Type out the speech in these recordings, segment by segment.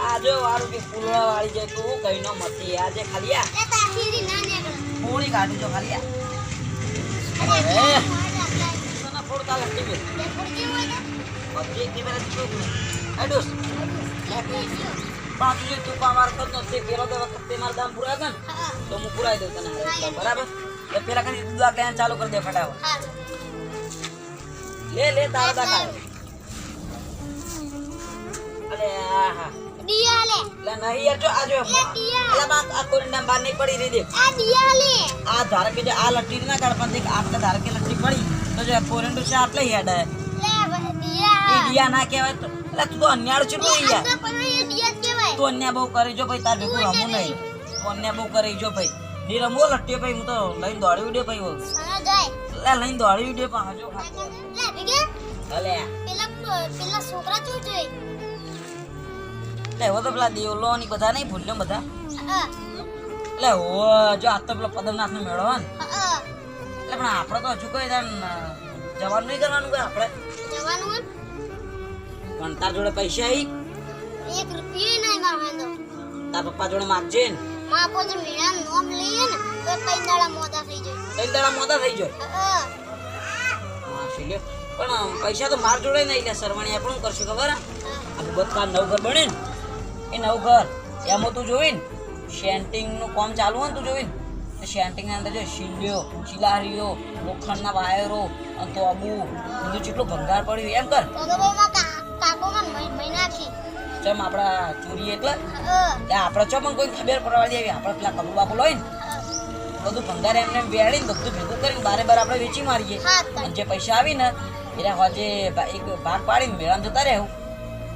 આ જો વારું કે ફૂલડા વાળી જાય તું કઈ નો મતી આજે ખાલી આ. ના પૂરી કાઢી જો ખાલી આ. અરે. મોઢા આપલા. તને બે. ને? બધી એક દિવસ તું એડુસ પાંચ જે તું પામાર કરતો તે કેરો દે વખત તે માર દામ પૂરા કર તો હું પૂરાઈ દઉં તને. બરાબર? એ પેલા કરી તું આ કેન ચાલુ કરી દે ફટાફટ. લે લે તારા દાકા અરે આહા. દિયા લે. લે નહીં યાર જો આ જો. એટલે બા આ કોઈ નામ બહાર નહીં પડી રહી દે આ દિયા લે. આ ધાર કે જે આ લટ્ટી ના કાઢ પણ દેખ આપણે ધાર કે લટ્ટી પડી. તો જો તો છે આટલે હેડ લે દિયા એ દિયા. ના કહેવાય તો એટલે તું તો અન્યાળ છે તું યાર તો પણ એ દિયા કહેવાય. તું અન્યા બહુ કરી જો ભાઈ તાર ભેગું રમું નહીં. તું અન્યા બહુ કરી જો ભાઈ. ની રમવો લટ્ટી ભાઈ હું તો લઈને દોડી ઉડે ભાઈ હું લે લઈને દોડી ઉડે પણ હજો. અલે પેલા પેલા છોકરા જોઈ લે હવે તો પેલા દેવલો ની બધા નહીં ભૂલ્યો બધા? એટલે હો જો આ તો પેલો પદમનાથ નો મેળો ને. એટલે પણ આપણે તો હજુ કોઈ જવાનું નહીં કરવાનું કોઈ આપણે. જવાનું પણ તાર જોડે પૈસા આવી એક રૂપિયો નહીં મારવાનો તાર પપ્પા જોડે માગજે ને. માં પોતે મેળા નોમ લઈએ ને તો કઈ દાડા મોડા થઈ જાય. ત્રણ દાડા મોડા થઈ જાય? હા, પણ પૈસા તો માર જોડે નહીં લે સરવાણી આપણે શું કરશું ખબર? આ બધા નવ ઘર બને ને. એ નવું ઘર. એમાં તું જોઈ ને શેન્ટિંગ કામ ચાલુ હોય ને તું જોઈ ને શેન્ટિંગ અંદર જો શીલ્યો શિલારીઓ લોખંડના વાયરો અને તો અબુ બધું જેટલું ભંગાર પડ્યું એમ કર. ચમ આપણા ચોરી એટલે? આપણે ચમ કોઈ ખબર પડવા દે આપણે પેલા કબુ બાપુ લઈ ને બધું ભંગાર એમને એમ વેળીને બધું ભેગું કરીને બારે બાર આપણે વેચી મારીએ. અને જે પૈસા આવી ને એના હોજે એક ભાગ પાડીને મેળામાં જતા રહેવું.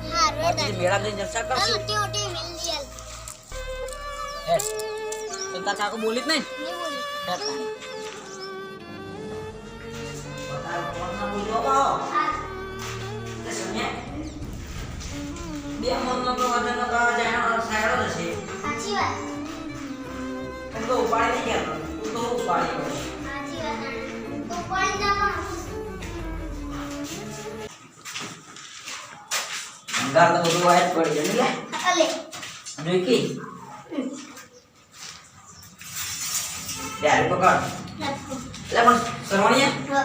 હા, રોડ હોજે મેળામાં જઈને જલસા આ કરશું મોટી મોટી મિલ દિયાલ. હેડ. તો તાર કાકો બોલી જ નહીં નહીં તો બધું વાય પડી ગયું. અલે. જોઈ ત્યારે પકડ. એટલે પણ સરવણીયા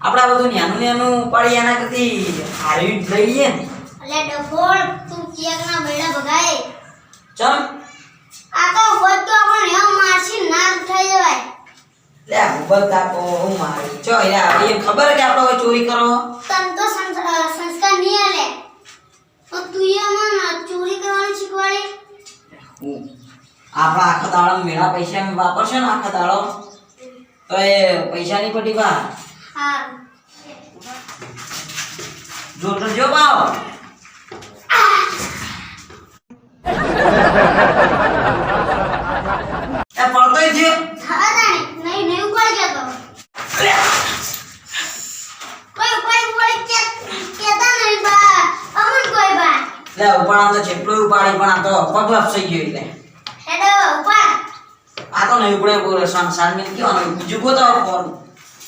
આપડા બધું નાનું નાનું પાડી એના કરતી હારી લઈ લઈએ. ને અલે ડફોળ તું કેકના બેડા ભગાય? ચમ આ તો હોત તો આપણે હેવ મારસી ના થઈ જવાય. લે ઉભર તાકો હું મારી. ચો યાર એ ખબર કે આપણો ચોરી કરો? તન તો સંસ- અ, સંસ્કાર નહીં આલે તો તું એ મને ચોરી કરવાનું શીખવાડી હું આપણા આખા દાડો મેળા પૈસા વાપરશે ને આખા દાડો તો એ પૈસાની પટી બા જોતો જો બાવ એ પડતોય છે હા તાણે નહીં નહીં ઉપાડી ગયો તો કોઈ કોઈ કોઈ કે કેતા નહીં બા અમન કોઈ બા લે ઉપાડા તો જેટલું ઉપાડી પણ આ તો પગ થઈ ગયો એટલે. હેડો ઉપાડ આ તો નહીં ઉપડે સાન સાન મેં કહેવાનું બીજું ગોતો ફોન.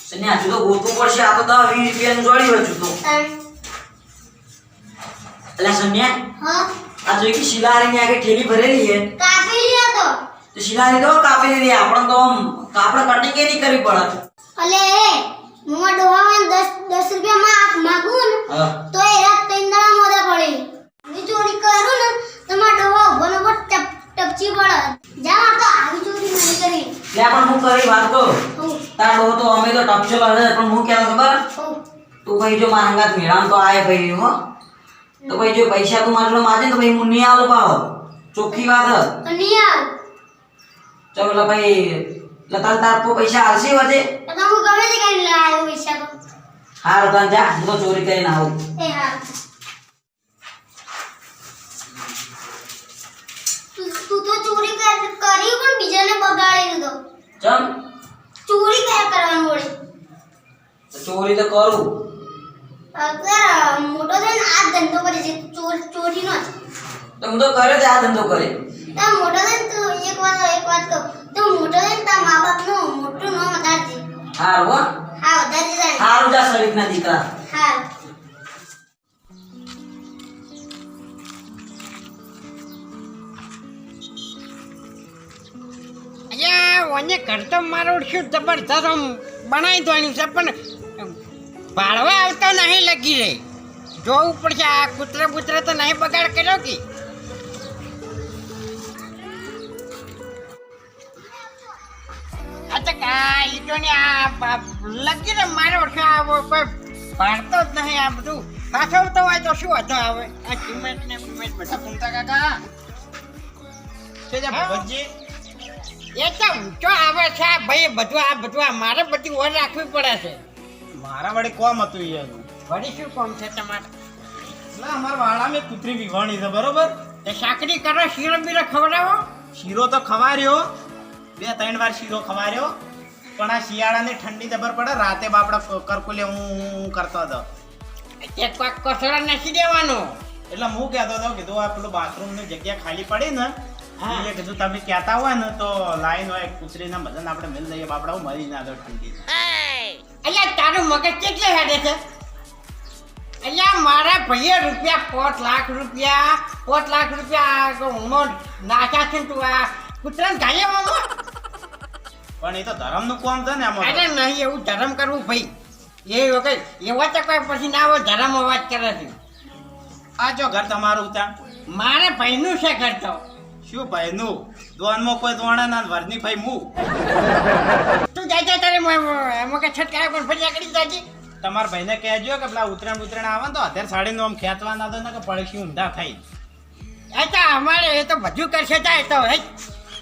સને હજુ તો ગોતવું પડશે આ તો દસ વીસ રૂપિયાનું જોડી હજુ તો એટલે સન્યા હા. આ જો કે શિલારીની આગળ ઠેલી ભરેલી છે. કાપી લ્યો તો. તો શિલારી તો કાપી લીધી આપણે તો આમ કાપડ કટિંગ એ નહીં કરવી પડે. અલે મોમાં ડોહાવાન દસ દસ રૂપિયા માં માગું તો એ રાત દાડા મોડા પડે. આવી ચોરી કરું ને તો મારા ડોહા ઊભો ટપ ટપચી પડે. જા તો આવી ચોરી નહીં કરી લે પણ હું કરી વાત તો તાર ડો તો અમે તો ટપચો કરે પણ હું કહેતો ખબર? તું ભાઈ જો મારા અંગાત મેળામાં તો આય ભાઈ હો. તો ભાઈ જો પૈસા તું મારા માજે તો ભાઈ હું નહીં પાવ ચોખ્ખી વાત હ. નહીં આવ ભાઈ તાર તાર પૈસા હાલશે વજે તો હું ગમે તે કરીને લાવ્યો પૈસા તો. હારું જા હું તો ચોરી કરીને આવું. એ હા. તું તું ચોરી કર કરી પણ બીજાને બગાડી દીધો. ચમ? ચોરી કયા કરવાનું વળી તો ચોરી તો કરું. અગર મોટો થઈને આ ધંધો કરે છે ચોર ચોરીનો જ. તો હું તો કરે જ આ ધંધો કરે. તા મોટો થઈને તું એક વાત એક વાત કહું. તું મોટો થઈને તારા મા બાપનું મોટું નામ વધારજે હારું હા. વધારજે હારું જા શરીફના દીકરા. હા. ઓને ઘર તો મારો શું જબરદસ્ત આમ બનાવી દેવાનું છે પણ ભાડવા આવતો નહીં લગી રે જોવું પડશે આ કૂતરે બુતરા તો નહીં બગાડ કર્યો કે? અચ્છા કા ઈ તો ને આ લગી રે મારો છે આ કોઈ ભાડતો જ નહીં આ બધું. સાચવતો હોય તો શું હતો આવે? આ સિમેન્ટ ને સિમેન્ટ બધા પૂમતા કાકા? છે જે હા? ભગતજી. એ તો ઊંચો આવે છે આ ભાઈ બધું આ બધું આ મારે બધી ઓર રાખવી પડે છે. મારા વડે કોમ હતું યાર વળી શું કોમ છે તમારે? ના અમારા વાળામાં કૂતરી વિવાણી છે બરોબર? એ સાકરી કરો શીરો બીરો ખવડાવો. શીરો તો ખવાર્યો. બે ત્રણ વાર શીરો ખવાર્યો. પણ આ શિયાળાની ઠંડી જબર પડે રાતે બાપડા કરકુલે હું હું કરતો હતો. તે કોક કસરો નાખી દેવાનો. એટલે હું કહેતો હતો કીધું આ પેલું બાથરૂમની જગ્યા ખાલી પડી ને. એટલે કીધું તમે કહેતા હોય ને તો લાઈન હોય કૂતરીના બધાને આપણે મેલ દઈએ બાપડા હું મરી ના દો ઠંડી. અહીંયા તારું મગજ કેટલે હેડે છે? અહીંયા મારા ભાઈએ રૂપિયા પાંચ લાખ રૂપિયા પાંચ લાખ રૂપિયા ઉમર નાખ્યા છે તું આ કૂતરાને ગાયે મામા પણ એ તો ધર્મનું કોમ છે ને અરે નહીં એવું ધરમ કરવું ભાઈ. એ વખત એવા તો કોઈ પછી ના આવો ધરમ અવાજ કરે છે. આ જો ઘર તમારું ત્યાં. મારે ભાઈનું છે ઘર તો. શું ભાઈનું દોનમાં કોઈ દોણા ના વરની ભાઈ મુ. તું જાય જાય તારે એમાં કે છટકાય પણ ફરી આગળ જાજી તમારા ભાઈને કહેજો કે પેલા ઉતરાણ ઉતરાણ આવે તો અત્યારે સાડીનો આમ ખેંચવા ના દો ને કે પડખી ઊંધા થઈ એ તો અમારે એ તો બધું કરશે થાય તો હે.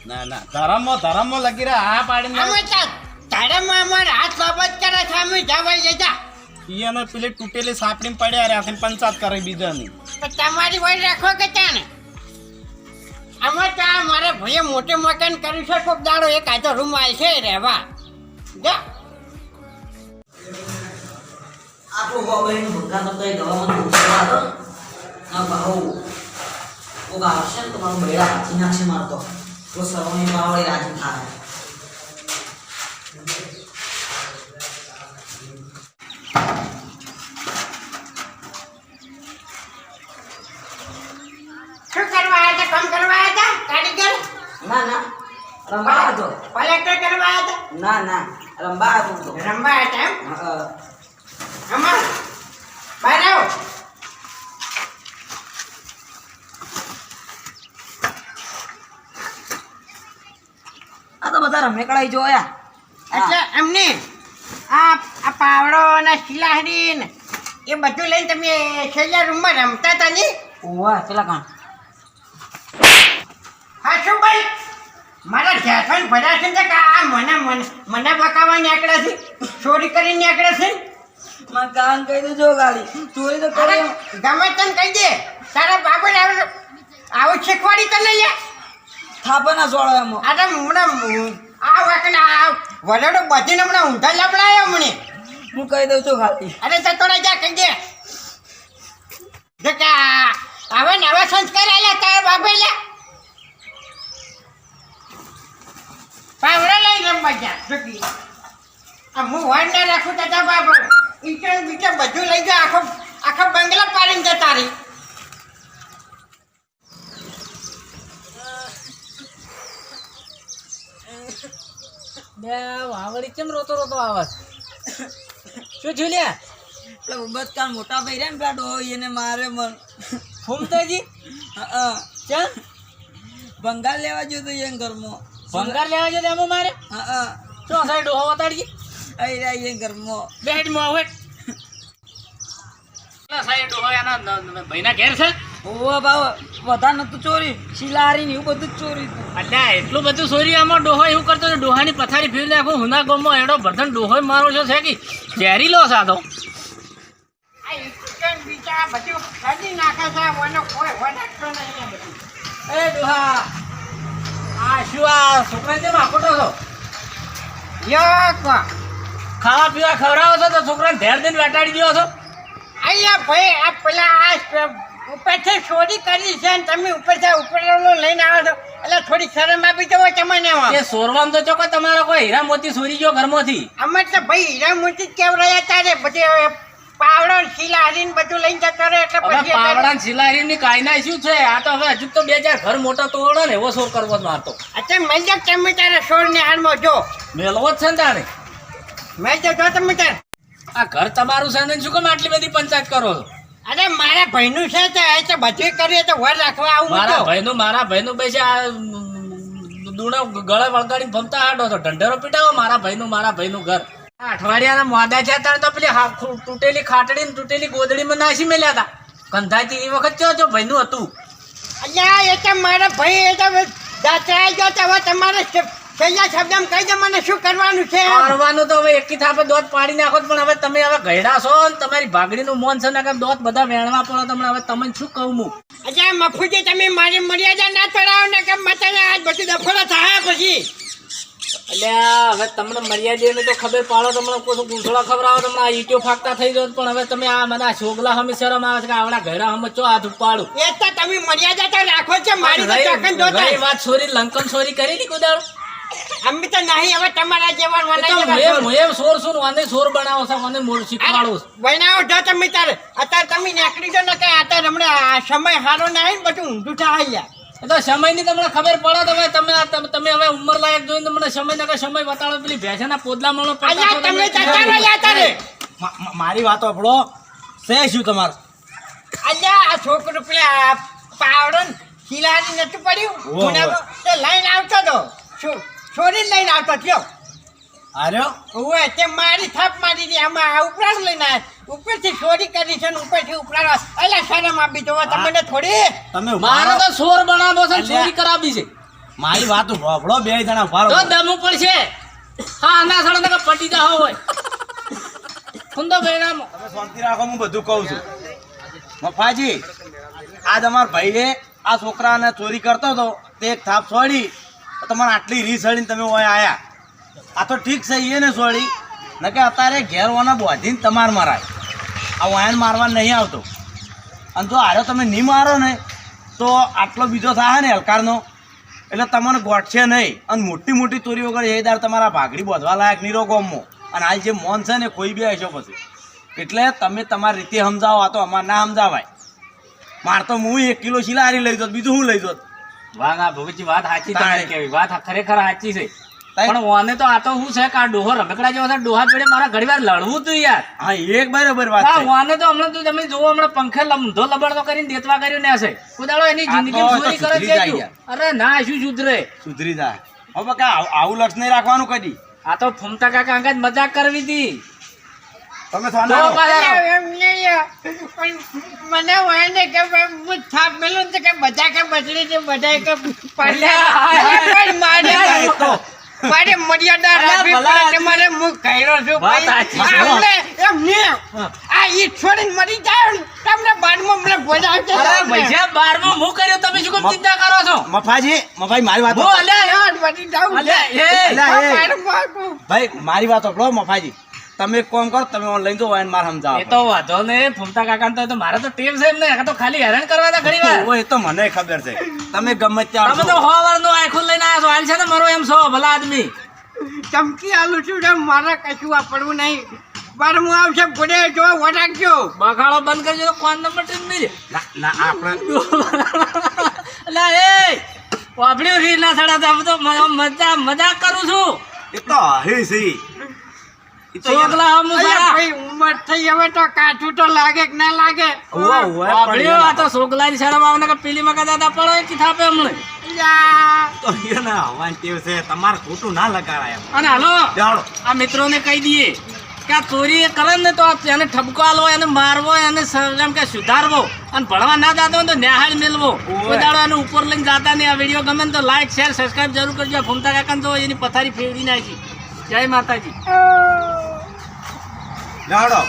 ના ના ધરમો ધરમો લગી રહ્યા હા પાડીને અમે તો તારામાં અમારે હાથ બાબત કરે છે અમે જવાઈ જતા ઈયાને પેલી તૂટેલી સાપડી પડ્યા રહ્યા પંચાયત કરી બીજાની. તમારી વય રાખો કે ત્યાં અમે તો મારે ભાઈએ મોટે મકાન કર્યું છે કોક દાડો એક આધો રૂમ છે રહેવા. જા. આપણું બાબાનું ભૂખા તો કઈ દવામાં ઉછળવા દો ના ભાવ. કોક આવશે ને તો મારું બેડા હાથી નાખશે મારતો તો. સરોની બાવળી રાજી થાય. શું કરવા આવ્યા કામ કરવા ના ના. રંબા હતો કલેક્ટર કરવા હતા ના ના. રંબા હતો આવ્યા હતા એમ? અમાર બહાર આવો. આ તો બધા રમેકડાઈ જોયા. એટલે એમને આ આ પાવડો અને શિલાહરી ને એ બધું લઈને તમે છેલ્લા રૂમમાં રમતા હતા ને? ઓવા પેલા કાણ હા શું ભાઈ મારા ભર્યા છે ને કે આ મને મને મને બકાવવા નીકળે છે? ચોરી કરીને નીકળે છે? માં કાન કહી દેજો ગાડી. ચોરી તો કરે ગમે તને કહી દે. તારા બાબુ આવું આવું શીખવાડી તને લે. થાપા ના સોળો એમાં. અરે હમણાં આ વાકને આ વલડો બધીને હમણાં ઊંધા લબડાયો હમણે હું કહી દઉં છું ખાલી. અરે તો થોડા જા કહી દે. કે આવા નવા સંસ્કાર આલ્યા તારા બાપે લે પાવડા લઈ રમવા જા. જોકી આ હું વાડ ના રાખું તો તારા બાપા ઈચણ બીચણ બધું લઈ જા. આખો આખો બંગલા પાડીને જતા રહી બે વાવડી કેમ રોતો રોતો આવાજ શું થયું લ્યા? એટલે ઉબત કાલ મોટા ભાઈ રહ્યા ને પેલા ડોહો એને મારે મન. ફૂમતાજી હા ચા બંગાળ લેવા ગયો તો એ ઘરમાં. ભંગાર લેવા જતો એમાં મારે? હા હા. શું સાહેબ ડોહો વતાડજી? અહીં રહ્યા ઘરમાં. બેડમાં આવે સાહેબ ડોહો એના ભાઈના ઘેર છે? ઓવા ભાવ વધારે નતું ચોરી શિલારી ને એવું બધું જ ચોરી અલ્યા એટલું બધું ચોરી આમાં ડોહો એવું કરતો હતો ડોહાની પથારી ફેરવી નાખું હુના ગોમમાં એડો ભરધન ડોહો મારો છે છે કે? ઝેરી લો સાધો. આ બધું નાખે છે કોઈ નહીં એ ડોહા આ શું આ છોકરા કેમ આકોટો છો? યો ખાવા પીવા ખવડાવો છો તો છોકરાને ધેર દઈને વેટાડી દો છો? અહીંયા ભાઈ આ પેલા આ ઉપરથી ચોરી કરી છે ને તમે ઉપરથી ઉપરનો લઈને આવો છો. એટલે થોડી શરમ આપી દો તમને. એ સોરવામ તો ચોકો તમારો કોઈ હીરા મોતી ચોરી ગયો ઘરમાંથી. અમે તો ભાઈ હીરા મોતી કેવડાયા તારે બધે પાવડો શીલારી બધું લઈને જતો રહે એટલે પછી પાવડા સિલાઈ ની કાયના શું છે? આ તો હવે હજુ તો બે ચાર ઘર મોટો તોડો ને એવો શોર કરવો જ મારતો અત્યારે મેં જો તમે તારે સોળ ને હાલમાં જો. મેલવો જ છે ને તાણે. મેં જો જો તમે તારે આ ઘર તમારું છે ને? શું કેમ આટલી બધી પંચાયત કરો છો? અરે મારા ભાઈનું છે તો એ તો બધું કરીએ તો વર રાખવા આવું મારા ભાઈ ભાઈનું મારા ભાઈનું પૈસે દૂણો ગળે વળગાડી ફમતા હાડો તો ઢંઢેરો પીટાવો મારા ભાઈનું મારા ભાઈનું ઘર. આ અઠવાડિયાના મોડા છે તો પેલી તૂટેલી ખાટડી ને તૂટેલી ગોદડીમાં નાસી મેલ્યા હતા કંધાતી એ વખત ચો જો ભાઈનું હતું. અલ્યા એ તો મારા ભાઈ એ તો દાતરાઈ ગયો તો હવે તમારે છેલ્લા શબ્દમાં કહી દે મને શું કરવાનું છે કરવાનું તો હવે એકી થાપે દોત પાડી નાખો પણ હવે તમે હવે ગયડા છો ને તમારી ભાગડીનું મોન છે ને દોત બધા વેણવા પડો તમને હવે તમને શું કહું હું? અચ્છા મફુજી તમે મારી મર્યાદા ના ચડાવો ને કે મતને આજ બધું દફોડા થાય પછી? એટલે હવે તમને મર્યાદા તો ખબર પાડો તમને કોઈ ગુંસળા ખવડાવો તમને આ ઈટો ફાકતા થઈ ગયો પણ હવે તમે આ મને છોગલા હમે શરમ આવે છે કે આવડા ઘરે હમે ચો હાથ ઉપાડું? એ તો તમે મર્યાદા તો રાખો છો મારી તો ગઈ જોતા વાત છોરી લંકન છોરી કરેલી કુદાડો અમે તો નહીં હવે તમારા જેવા એ તો વનાઈ હું એમ સોર છું ને સોર બનાવો છો મને મૂળ શીખવાડો. બનાવો જો તમે તારે. અત્યારે તમે નીકળી જો ને કે અત્યારે હમણાં આ સમય સારો નહીં ને બધું ઊંધું થાય યાર એ તો સમયની તમને ખબર પડે તો હવે તમે આ તમે હવે ઉંમર લાયક જોઈને તમને સમય ના સમય બતાડો. પેલી ભેંસના પોદલા મળો તમે જતા રહો યાર તારે. મા- મા- મારી વાતો આપણો છે શું તમારું? અલ્યા આ છોકરો પેલા પાવડો ને નથી પડ્યું? તે લઈને આવતો તો. છો- છોરીને લઈને આવતો થયો? અરે ઓવે તે મારી થાપ મારી દી આમાં આ ઉપરાશ લઈને આવ્યા ઉપરથી ચોરી કરી છે ને ઉપરથી ઉપરાણ અલ્યા શરમ આપી જોવા તમને થોડી? તમે મારો તો સોર બનાવો છે ને ચોરી કરાવી છે. મારી વાત ભોભળો બે જણા ભારો તો દમું પડશે હા ના સડો તો પટી જા હોય ખુંદો બેરામ તમે શાંતિ રાખો હું બધું કહું છું. મફાજી આ તમાર ભાઈએ આ છોકરાને ચોરી કરતો હતો તે એક થાપ છોડી તમારે આટલી રી સડીને તમે ઓય આયા. આ તો ઠીક છે એને ને છોડી ન કે અત્યારે ઘેર ઓના બોધીને તમાર મરાય. આ વાયન મારવા નહીં આવતો. અને જો આરો તમે નહીં મારો ને તો આટલો બીજો થાય ને હલકારનો. એટલે તમને ગોઠશે નહીં. અને મોટી મોટી ચોરી વગર એ દાર તમારા ભાગડી બોધવા લાયક નીરો ગોમો અને આ જે મોન છે ને કોઈ બી હશો પછી. એટલે તમે તમારી રીતે સમજાવો આ તો અમારે ના સમજાવાય. માર તો હું એક કિલો શિલારી લઈ દોત બીજું હું લઈ દોત વાહ ના ભગતજી વાત સાચી કેવી વાત ખરેખર સાચી છે. પણ ઓને તો આ તો શું છે કે ડોહો રમકડા જેવો છે ડોહા જોડે મારા ઘડી લડવું તું યાર. હા એક બરાબર વાત છે. ઓને તો હમણાં તો તમે જોવો હમણાં પંખે લમધો લબડતો કરીને દેતવા કર્યું ને હશે કુદાડો એની જિંદગી હવે કરે છે અરે ના શું સુધરે? સુધરી જાય. હવે બકા આવું લક્ષ નહીં રાખવાનું કદી? આ તો ફૂમતા કાકા મજાક કરવી હતી. તમે મને હોય ને કે હું થાપ મેલું કે બધા કે બદલી છે બધા કે મારે તો. મારે મર્યાદા રાખવી પડે તમારે હું કહેરો છું ભાઈ. છે, એમ ને આ ઈ છોડીને મરી જાય તમને બારમાં મને બોલાવશે અરે ભૈયા બારમાં હું કર્યું તમે શું કેમ ચિંતા કરો છો? મફાજી મફાઈ મારી વાત હું અલ્યા યાર, મરી જાઉં છે. અલ્યા એ. ભાઈ મારી વાત સાંભળો મફાજી. તમે એક કામ કરો તમે ઓનલાઈન જો વાયન માર એ તો વાંધો ને ફૂમતા કાકા તો મારે તો ટીમ છે એમ ને આ તો ખાલી હેરાન કરવા હતા ઘણી વાર. એ તો મને ખબર છે. તમે ગમે ત્યાં તમે તો હોવાર નો આખું લઈને આવ્યા છો. હાલ છે ને મારો એમ છો ભલા આદમી. ચમકી આલું છું ને મારે કશું વાપરવું નહીં. પર હું આવશે ઘોડે જો વટાકજો બગાડો બંધ કરજો તો કોણ નંબર ટીમ નહીં ના ના આપણે અલ્યા એ વાપડ્યું રીલ ના સડા તો મજા મજાક કરું છું. એ તો હે સી. તો છોકલા હમ ભાઈ ઉંમર થઈ હવે તો કાઠું તો લાગે કે ના લાગે? આ તો છોકલાની શરમ આવે કે પેલી મકા દાદા પડો એ થાપે હમણે? તો યાર ના હવાની ટેવ છે? તમારે ખોટું ના લગાડાય અને હાલો જાણો આ મિત્રોને કહી દઈએ કે આ ચોરી કરે ને તો એને ઠપકો આલવો એને મારવો એને એમ કે સુધારવો અને ભણવા ના જાતો હોય તો ન્યાહાળ મેળવો દાડો એને ઉપર લઈને જાતા નહીં. આ વીડિયો ગમે તો લાઈક શેર સબસ્ક્રાઇબ જરૂર કરજો. ફૂમતા કાકા તો એની પથારી ફેરવી નાખી. જય માતાજી. હડો.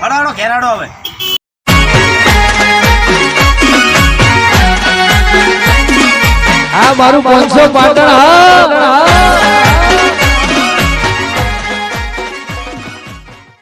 હડો ઘેરાડો હવે. આ મારું પાંચસો પાટણ હા.